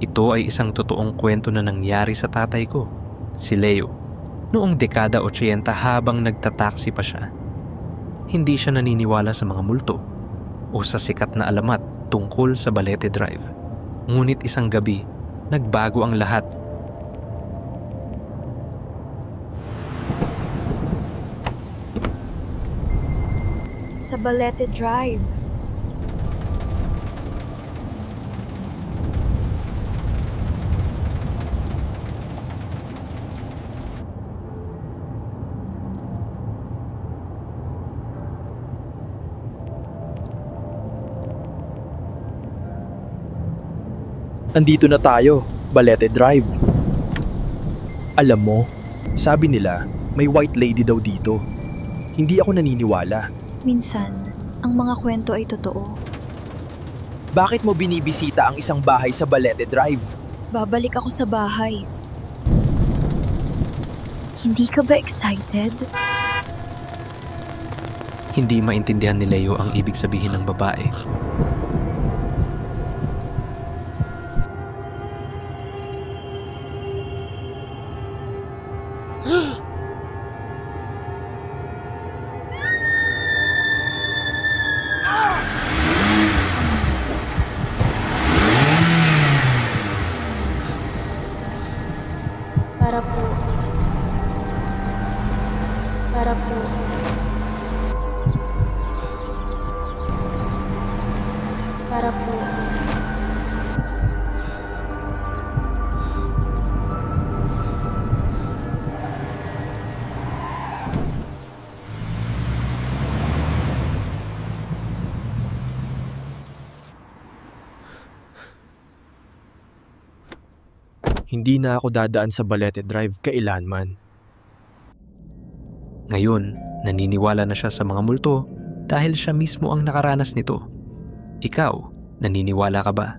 Ito ay isang totoong kwento na nangyari sa tatay ko, si Leo, noong dekada 80 habang nagtataksi pa siya. Hindi siya naniniwala sa mga multo o sa sikat na alamat tungkol sa Balete Drive. Ngunit isang gabi, nagbago ang lahat Sa Balete Drive. Andito na tayo, Balete Drive. Alam mo, sabi nila, may white lady daw dito. Hindi ako naniniwala. Minsan, ang mga kwento ay totoo. Bakit mo binibisita ang isang bahay sa Balete Drive? Babalik ako sa bahay. Hindi ka ba excited? Hindi maintindihan ni Leo ang ibig sabihin ng babae. பரப்பு. பரப்பு. பரப்பு. Hindi na ako dadaan sa Balete Drive kailanman. Ngayon, naniniwala na siya sa mga multo dahil siya mismo ang nakaranas nito. Ikaw, naniniwala ka ba?